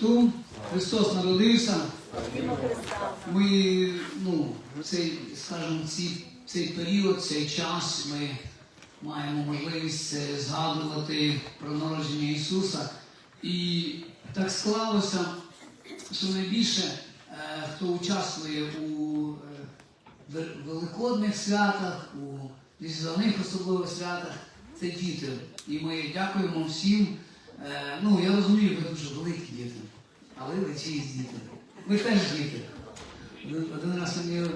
Христу. Христос народився. Ми, ну, цей, скажімо, ці, цей період, цей час ми маємо можливість е, згадувати про народження Ісуса. І так склалося, що найбільше е, хто участвує у е, великодних святах, у різдвяних особливих святах, це діти. І ми дякуємо всім. Ну, я розумію, ви дуже великі діти, але ви чиїсь діти. Ми теж діти. Один, раз мені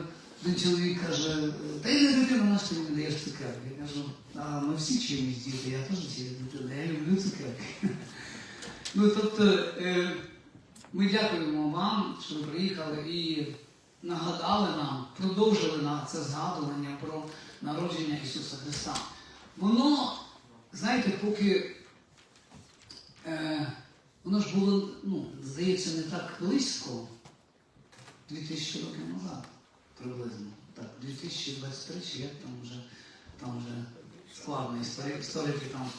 один чоловік каже, та я не дитина, на що ти мені даєш цукерки? Я кажу, а ми всі чиїсь діти, я теж чиїсь дитина, я люблю цукерки. Ну, тобто, е, ми дякуємо вам, що ви приїхали і нагадали нам, продовжили на це згадування про народження Ісуса Христа. Воно, знаєте, поки е, воно ж було, ну, здається, не так близько, 2000 років назад, приблизно. Так, 2023, чи як там вже, там вже складно, історики, там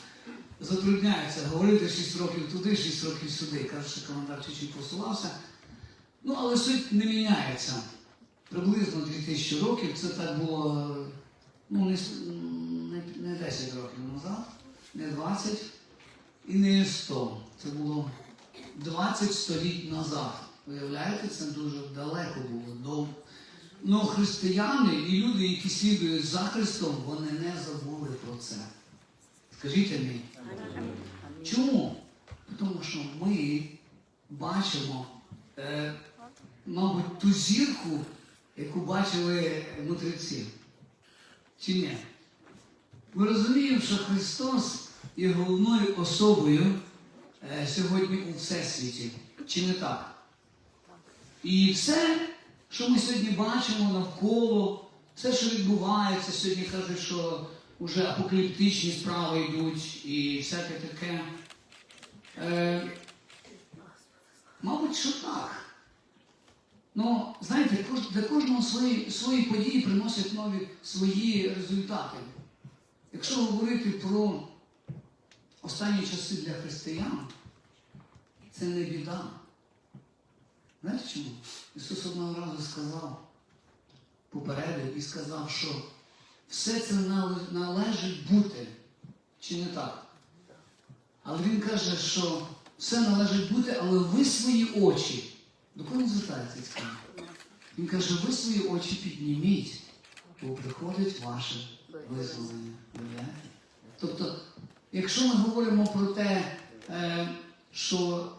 затрудняються говорити 6 років туди, 6 років сюди. Кажуть, що календар чуть-чуть посувався. Ну, але суть не міняється. Приблизно 2000 років це так було ну, не, не 10 років назад, не 20 і не 100. Це було 20 століть назад. Виявляєте, це дуже далеко було. До... Ну, християни і люди, які слідують за Христом, вони не забули про це. Скажіть мені. Чому? Тому що ми бачимо, е, мабуть, ту зірку, яку бачили мудреці. Чи ні? Ми розуміємо, що Христос є головною особою сьогодні у Всесвіті. Чи не так? І все, що ми сьогодні бачимо навколо, все, що відбувається, сьогодні кажуть, що вже апокаліптичні справи йдуть і всяке таке. Е, мабуть, що так. Ну, знаєте, для кожного свої, свої події приносять нові свої результати. Якщо говорити про останні часи для християн, це не біда. Знаєте чому? Ісус одного разу сказав, попередив і сказав, що все це належить бути, чи не так? Але він каже, що все належить бути, але ви свої очі. До кого він звертається? Він каже, ви свої очі підніміть, бо приходить ваше визволення. Тобто, якщо ми говоримо про те, е, що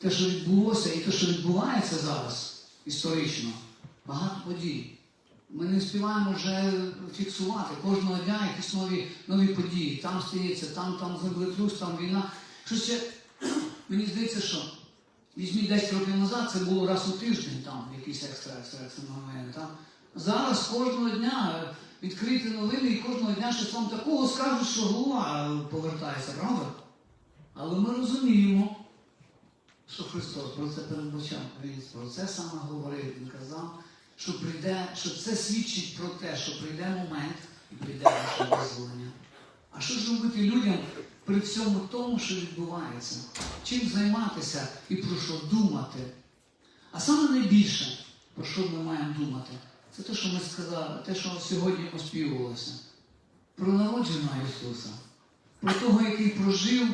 те, що відбулося, і те, що відбувається зараз історично, багато подій. Ми не встигаємо вже фіксувати кожного дня якісь нові, нові події. Там стається, там, там землетрус, там війна. Що ще, мені здається, що візьміть 10 років назад, це було раз у тиждень, там якісь екстра, екстра, екстра новини. Там. Зараз кожного дня відкриті новини і кожного дня щось вам такого скажуть, що голова повертається, правда? Але ми розуміємо, що Христос про це передбачав. Він про це саме говорив. Він казав, що прийде, що це свідчить про те, що прийде момент і прийде наше визволення. А що ж робити людям при всьому тому, що відбувається? Чим займатися і про що думати? А саме найбільше, про що ми маємо думати, це те, що ми сказали, те, що сьогодні оспівувалося. Про народженого Ісуса, про того, який прожив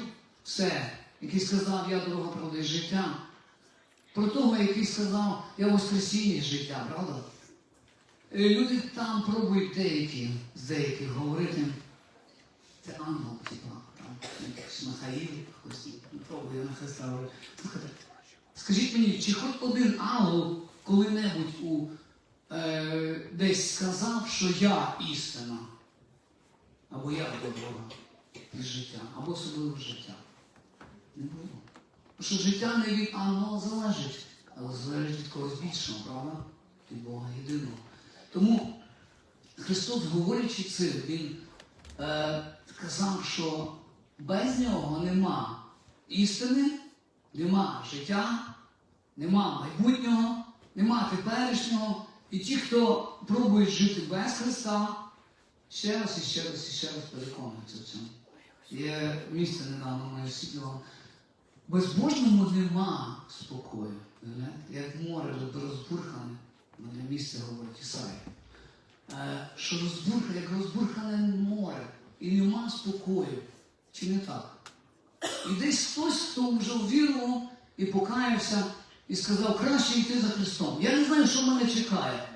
все, який сказав, я дорога правда і життя. Про того, який сказав, я воскресіння життя, правда? Е, Люди там пробують деякі, з деяких говорити. Це ангел, типа, там, якийсь Михаїл, хтось ну, пробує на Христа говорити. Скажіть мені, чи хоч один ангел коли-небудь у, е, десь сказав, що я істина, або я до Бога і життя, або особливо життя? Не було. Тому що життя не від ангела залежить, але залежить від когось більшого, правда? Від Бога єдиного. Тому Христос, говорячи це, Він е, сказав, що без нього нема істини, нема життя, нема майбутнього, нема теперішнього. І ті, хто пробують жити без Христа, ще раз і ще раз і ще раз переконуються в цьому. Є місце недавно моє світло безбожному нема спокою. Як море розбурхане, мене місце говорить Ісаїя. Е, Що розбурхане, як розбурхане море, і нема спокою. Чи не так? І десь хтось, хто вже увірував і покаявся, і сказав, краще йти за Христом. Я не знаю, що мене чекає.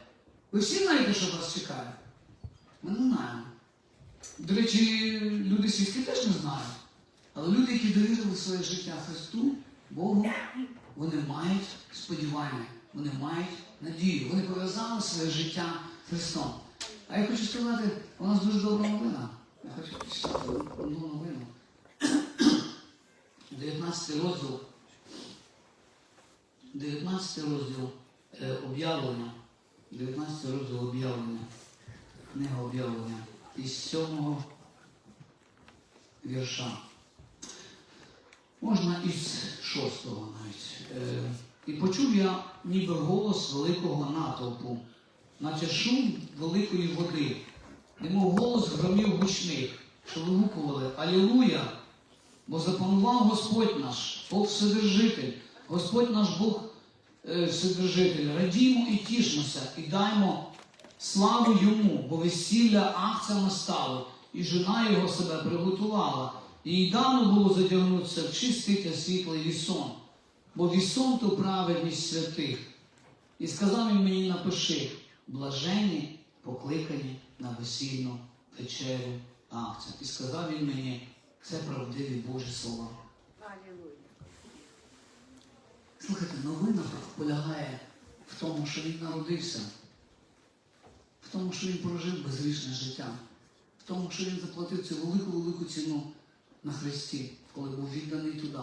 Ви всі знаєте, що вас чекає? Ми не знаємо. До речі, люди світські теж не знають. Але люди, які довірили своє життя Христу, Богу, вони мають сподівання, вони мають надію. Вони пов'язали своє життя Христом. А я хочу сказати, у нас дуже добра новина. Я хочу прочитати одну новину. 19 розділ. 19 розділ е, об'явлення. 19 розділ об'явлення. Книга об'явлення. Із 7 вірша. Можна із 6 навіть. Е, І почув я ніби голос великого натовпу, наче шум великої води, немов голос громів гучних, що вигукували Алілуя! Бо запанував Господь наш, Бог Вседержитель, Господь наш Бог е, Вседержитель. Радімо і тішмося, і даймо славу йому, бо весілля акця настало, і жена його себе приготувала. І їй дано було задягнутися в чистий та світлий вісон, бо вісон то праведність святих. І сказав він мені напиши, блажені, покликані на весільну вечерю акція. І сказав він мені, це правдиві Божі слова. Слухайте, новина полягає в тому, що він народився, в тому, що він прожив безгрішне життя, в тому, що він заплатив цю велику-велику ціну на Христі, коли був відданий туди,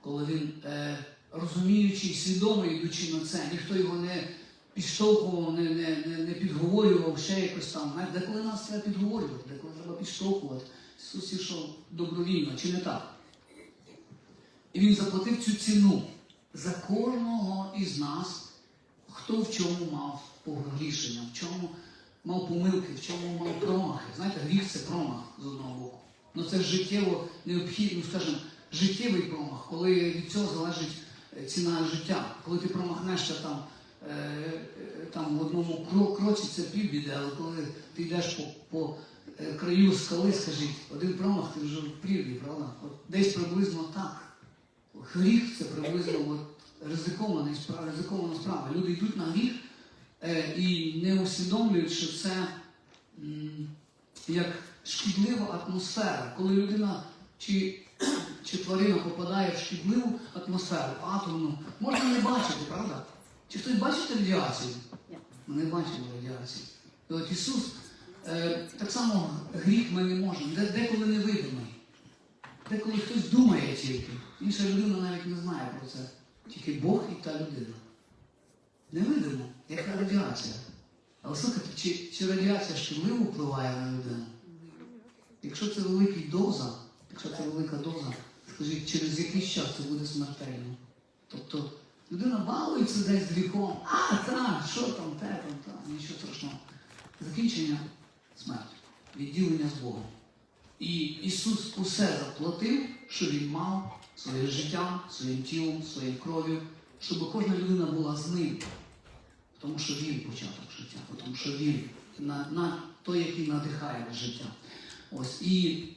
коли він, е, розуміючи і свідомо йдучи на це, ніхто його не підштовхував, не, не, не, не підговорював ще якось там. Деколи нас треба підговорювати, деколи треба підштовхувати. Ісус ішов добровільно, чи не так? І він заплатив цю ціну за кожного із нас, хто в чому мав погрішення, в чому мав помилки, в чому мав промахи. Знаєте, гріх це промах з одного боку. Ну це життєво необхідно, скажімо, життєвий промах, коли від цього залежить е, ціна життя. Коли ти промахнешся там, е, е, там в одному кроці, це півбіди, але коли ти йдеш по, по краю скали, скажіть, один промах, ти вже в прірві, правда? От десь приблизно так. Гріх це приблизно от, ризикована справа. Люди йдуть на гріх і не усвідомлюють, що це як шкідлива атмосфера, коли людина чи, чи тварина попадає в шкідливу атмосферу, атомну, можна не бачити, правда? Чи хтось бачить радіацію? Ми не бачимо радіації. І от Ісус, е, так само гріх ми не можемо, де, деколи невидимий. Деколи хтось думає тільки, інша людина навіть не знає про це. Тільки Бог і та людина. Невидимо, як радіація. Але слухайте, чи, чи радіація шкідливо впливає на людину? Якщо це велика доза, якщо це велика доза, скажіть, через якийсь час це буде смертельно. Тобто людина балується десь з віком, а так, що там, те там, там, нічого страшного. Закінчення смерть, відділення з Богом. І Ісус усе заплатив, що Він мав своє життя, своїм тілом, своєю кров'ю, щоб кожна людина була з ним. Тому що Він початок життя, тому що Він на, на той, який надихає на життя. Ось і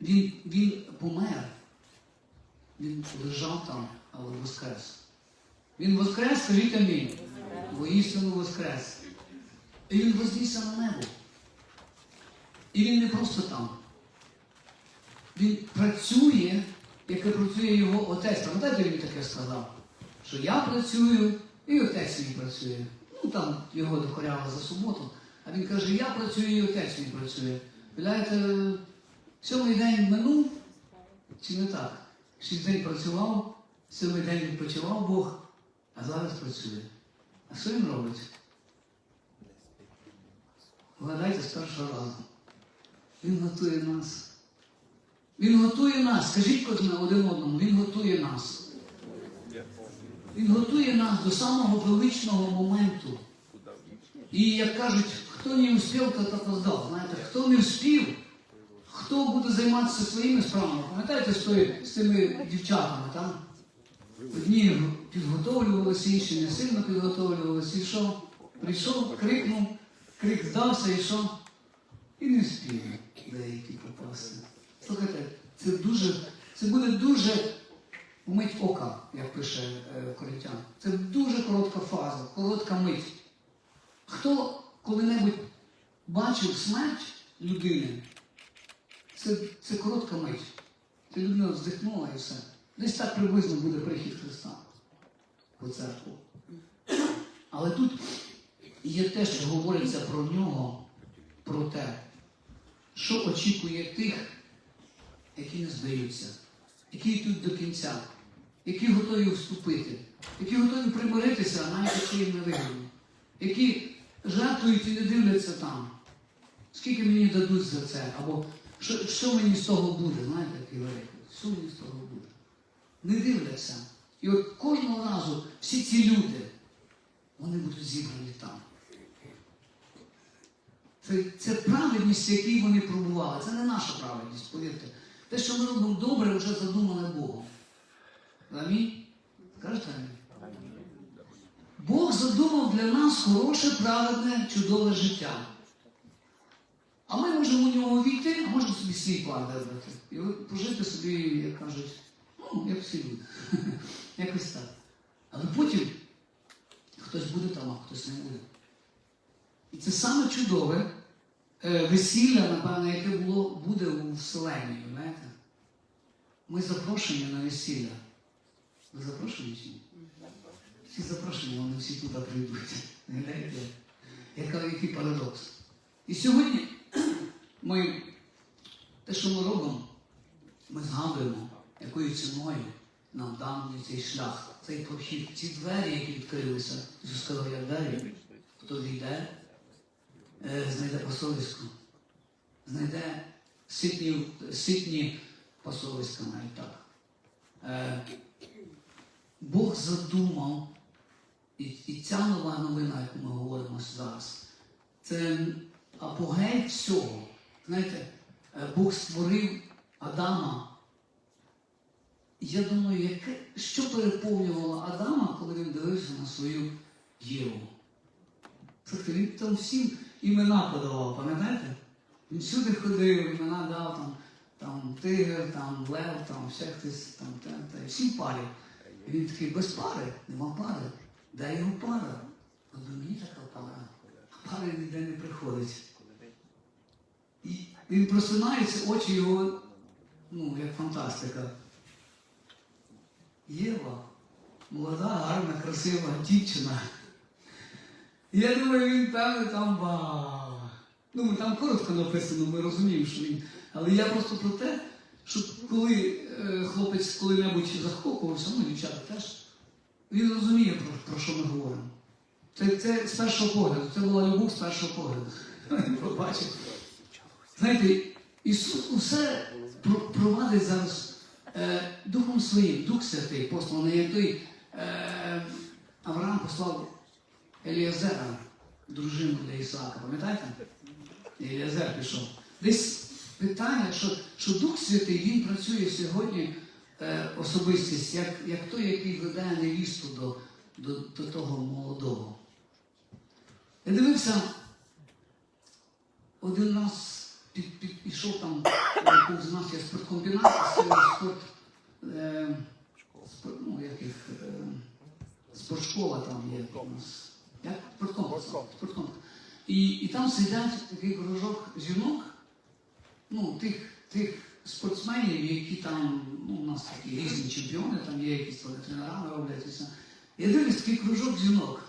він, він помер. Він лежав там, але воскрес. Він воскрес, скажіть амінь. Воістину воскрес. І він вознісся на небо. І він не просто там. Він працює, як і працює його отець. Пам'ятаєте, він таке сказав? Що я працюю, і отець мій працює. Ну там його докоряли за суботу. А він каже, я працюю, і отець мій працює. Виявляєте, сьомий день минув, чи не так? Шість день працював, сьомий день відпочивав Бог, а зараз працює. А що він робить? Вгадайте з першого разу. Він готує нас. Він готує нас. Скажіть кожен один одному, він готує нас. Він готує нас до самого величного моменту. І як кажуть, хто не успів, тот опоздав. Знаєте, хто не вспів, хто буде займатися своїми справами. Пам'ятаєте з, тими дівчатами там? Одні підготовлювалися, інші не сильно підготовлювалися. І що? Прийшов, крикнув, крик здався і що? І не встиг деякі попасти. Слухайте, це дуже, це буде дуже мить ока, як пише е, Коринтян. Це дуже коротка фаза, коротка мить. Хто коли-небудь бачив смерть людини, це, це коротка мить. Це людина вздихнула і все. Десь так приблизно буде прихід Христа у церкву. Але тут є те, що говориться про нього, про те, що очікує тих, які не здаються, які йдуть до кінця, які готові вступити, які готові примиритися, навіть якщо їм не вигідно, які жертвують і не дивляться там. Скільки мені дадуть за це? Або що, що мені з того буде? Знаєте, такий варіант. Що мені з того буде? Не дивляться. І от кожного разу всі ці люди, вони будуть зібрані там. Це, це праведність, в якій вони пробували. Це не наша праведність, повірте. Те, що ми робимо добре, вже задумане Богом. Амінь? Кажете амінь? Бог задумав для нас хороше, праведне, чудове життя. А ми можемо в нього війти, а можемо собі свій план вибрати. І пожити собі, як кажуть, ну, як всі люди. Якось так. Але потім хтось буде там, а хтось не буде. І це саме чудове е, весілля, напевно, яке було, буде у Вселенні, знаєте? Ми запрошені на весілля. Ви запрошені чи ні? Всі запрошені, вони всі туди прийдуть. Яка, який парадокс. І сьогодні ми те, що ми робимо, ми згадуємо, якою ціною нам даний цей шлях, цей прохід, ці двері, які відкрилися. Ісус сказав, двері, хто війде, е, знайде посолиську, знайде ситні, ситні посолиська навіть так. Е, Бог задумав, і, і ця нова новина, яку ми говоримо зараз, це апогей всього. Знаєте, е, Бог створив Адама. Я думаю, яке, що переповнювало Адама, коли він дивився на свою Єву? Слухайте, він там всім імена подавав, пам'ятаєте? Він всюди ходив, імена дав там, там тигр, там лев, там хтось, там те, те. Всім парі. І він такий без пари, нема пари. Де його пара? От мені така пара. А пари ніде не приходить. І він просинається, очі його, ну, як фантастика. Єва, молода, гарна, красива дівчина. Я думаю, він певне там ба. Ну, там коротко написано, ми розуміємо, що він. Але я просто про те, що коли е, хлопець коли-небудь захоплювався, ну дівчата теж, він розуміє, про, про що ми говоримо. Це, це з першого погляду, це була любов з першого погляду. Він. Знаєте, Ісус усе провадить зараз е, Духом Своїм, Дух Святий, посланий, як той е, Авраам послав Еліазера, дружину для Ісаака, пам'ятаєте? Еліазер пішов. Десь питання, що, що Дух Святий він працює сьогодні особистість, як, як той, який веде невісту до, до, до того молодого. Я дивився, один раз під, під, пішов там, е, повз нас є спорткомбінат, спорт, е, спорт, ну, як їх, е, спортшкола там є у нас. Як? Спорткомплекс. Спорткомплекс. І, і там сидять такий кружок жінок, ну, тих, тих спортсменів, які там, ну, у нас такі різні чемпіони, там є якісь тренерами роблять і все. Я дивлюсь такий кружок жінок.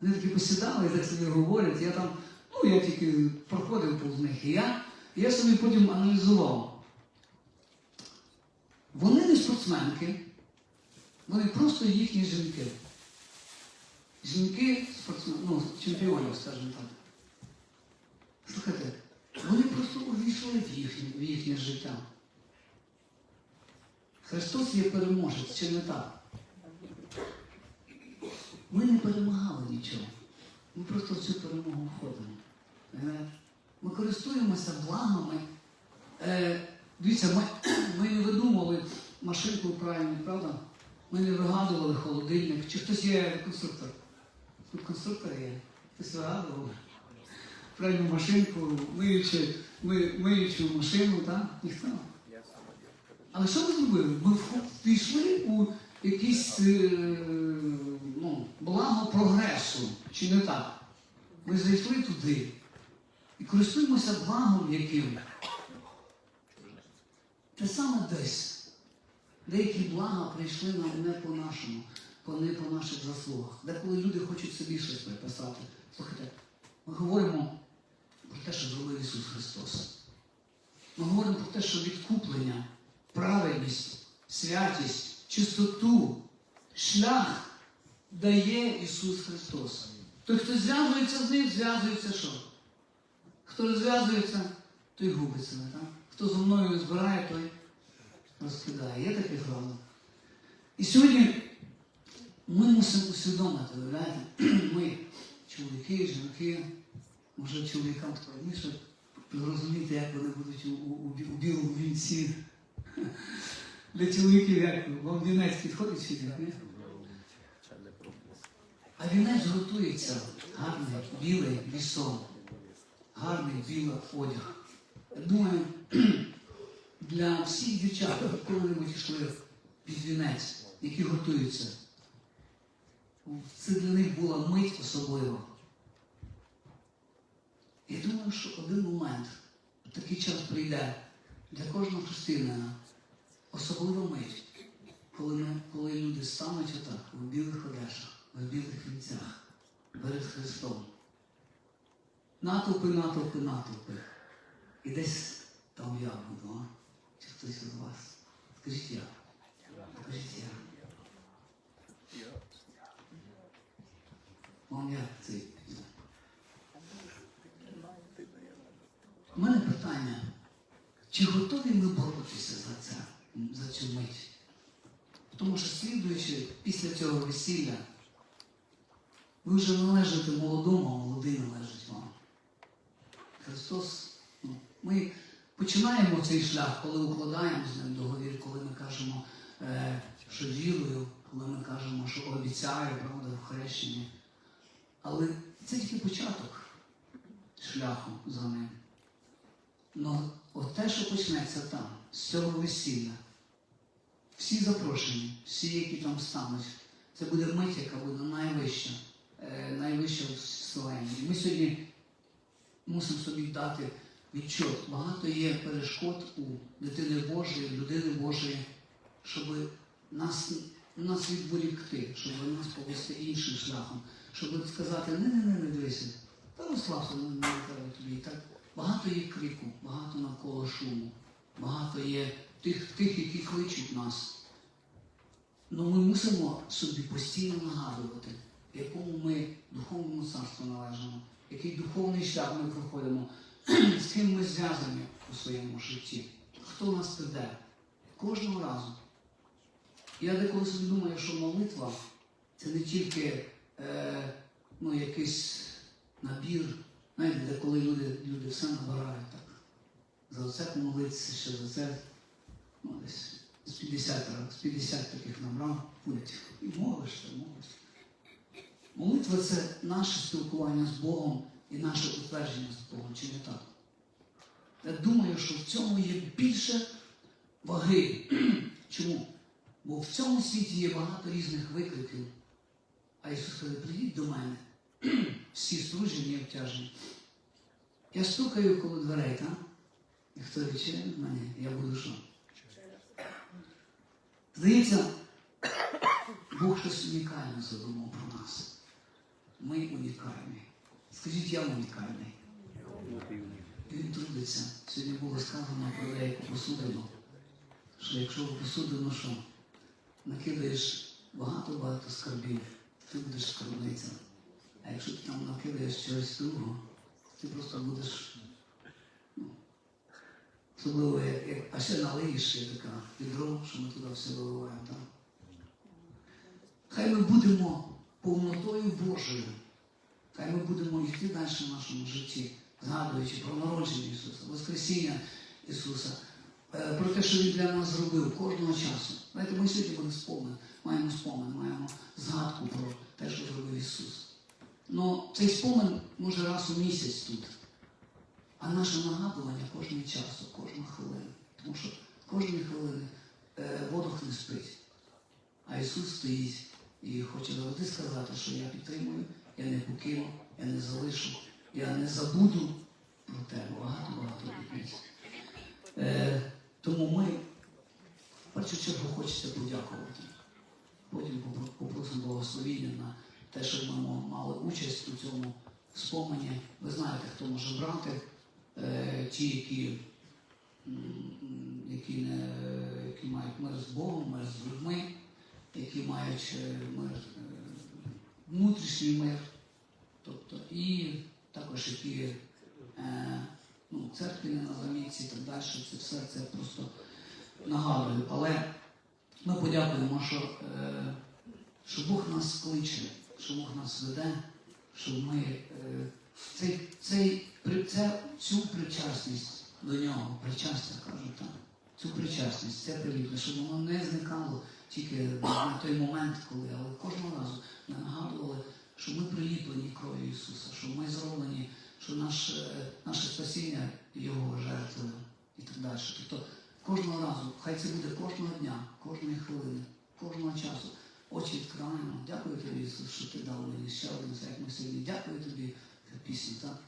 Вони такі посідали і так собі говорять. Я там, ну я тільки проходив повз них. І я, я собі потім аналізував. Вони не спортсменки, вони просто їхні жінки. Жінки спортсмен, ну, чемпіонів, скажімо так. Слухайте, вони просто увійшли в їхнє, в їхнє життя. Христос є переможець, чи не так? Ми не перемагали нічого. Ми просто в цю перемогу входимо. Е, Ми користуємося благами Е, дивіться, ми, ми не видумували машинку правильно, правда? Ми не вигадували холодильник. Чи хтось є конструктор? Тут конструктор є. Хтось вигадував. Правильну машинку, миючи, ми, миючу машину, так? Ніхто. Але що ми зробили? Ми пішли у якийсь е, ну, благо прогресу, чи не так? Ми зайшли туди і користуємося благом яким. Те саме десь. Деякі блага прийшли нам не по нашому, по не по наших заслугах. Деколи люди хочуть собі щось приписати. Слухайте, ми говоримо про те, що зробив Ісус Христос. Ми говоримо про те, що відкуплення, праведність, святість, чистоту, шлях дає Ісус Христос. Той, хто зв'язується з ним, зв'язується що? Хто розв'язується, той губить себе. Так? Хто зі мною збирає, той розкидає. Є таке фраза. І сьогодні ми мусимо усвідомити, ми, чоловіки, жінки, може чоловікам складніше зрозуміти, як вони будуть у, у, у, білому вінці. Для чоловіків як вам вінець підходить чи ні? А вінець готується гарний, білий вісон, гарний білий одяг. Думаю, для всіх дівчат, які коли-небудь йшли під вінець, які готуються, це для них була мить особлива. Я думаю, що один момент, такий час прийде для кожного християнина, особлива мить, коли, ми, коли люди стануть отак, у білих одежах, в білих вінцях, перед Христом. Натовпи, натовпи, натовпи. І десь там я буду, а? Чи хтось із вас? Скажіть я. Скажіть я. Вам як цей? У мене питання. Чи готові ми боротися за це, за цю мить? Тому що слідуючи після цього весілля, ви вже належите молодому, а молодий належить вам. Христос, ну, ми починаємо цей шлях, коли укладаємо з ним договір, коли ми кажемо, е, що вірую, коли ми кажемо, що обіцяю, правда, в хрещенні. Але це тільки початок шляху за ним. Ну, от те, що почнеться там, з цього весілля, всі запрошені, всі, які там стануть, це буде мить, яка буде найвища, е, найвища в вселенні. Ми сьогодні мусимо собі дати відчот. Багато є перешкод у дитини Божої, людини Божої, щоб нас, нас відволікти, щоб нас повести іншим шляхом, щоб сказати, не, не, дивися, та розслабся, не треба тобі. І Так багато є крику, багато навколо шуму, багато є тих, тих, які кличуть нас. Ну ми мусимо собі постійно нагадувати, якому ми духовному царству належимо, який духовний шлях ми проходимо, з ким ми зв'язані у своєму житті, хто нас веде кожного разу. Я деколи собі думаю, що молитва це не тільки е, ну, якийсь набір, знаєте, де коли люди, люди все набирають так. За оце молитися, ще за це, ну, десь з 50, раз, з 50 таких набрав, будуть. І молишся, молишся. Молитва це наше спілкування з Богом і наше утвердження з Богом, чи не так? Я думаю, що в цьому є більше ваги. Чому? Бо в цьому світі є багато різних викликів. А Ісус каже, прийдіть до мене. Всі служені і обтяжені. Я стукаю коло дверей, так? І хто відчинить мене, я буду що? Здається, Бог щось унікальне задумав про нас. Ми унікальні. Скажіть, я унікальний. Він трудиться. Сьогодні було сказано про деяку посудину, що якщо посудину що, накидаєш багато-багато скарбів, ти будеш скарбниця. А якщо ти там накидаєш чогось другого, ти просто будеш. Ну, особливо, як, як, а ще налиєш є така відро, що ми туди все виливаємо. Так? Хай ми будемо повнотою Божою. Хай ми будемо йти далі в нашому житті, згадуючи про народження Ісуса, Воскресіння Ісуса, е, про те, що Він для нас зробив кожного часу. Знаєте, ми сьогодні будемо спомин, маємо спомин, маємо згадку про те, що зробив Ісус. Ну, цей спомин може раз у місяць тут. А наше нагадування кожного часу, кожну хвилину. Тому що кожної хвилини е, ворог не спить. А Ісус стоїть і хоче завжди сказати, що я підтримую, я не покину, я не залишу, я не забуду про тебе. Багато-багато обітниць. Е, тому ми в першу чергу хочеться подякувати. Потім попросимо благословіння на те, щоб ми мали участь у цьому спомені. Ви знаєте, хто може брати, е, ті, які, які, не, які мають мир з Богом, мир з людьми, які мають е, мир, е, внутрішній мир, тобто і також які ну, церкві не на замітці і так далі. Це все це просто нагадую. Але ми подякуємо, що, що Бог нас кличе, що Бог нас веде, що ми е, цей, цей, це, цю причасність до нього, причастя кажуть так, цю причасність, це приліплення, щоб воно не зникало тільки на той момент, коли, але кожного разу ми нагадували, що ми приліплені кров'ю Ісуса, що ми зроблені, що наше, наше спасіння Його жертвою і так далі. Тобто кожного разу, хай це буде кожного дня, кожної хвилини, кожного часу. Очі відкриваємо. Дякую тобі, Ісус, що ти дав мені ще один як ми сьогодні. Дякую тобі за пісню, так?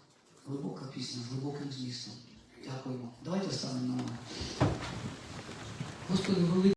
Глибока пісня з глибоким змістом. Дякуємо. Давайте станемо на ноги. Господи.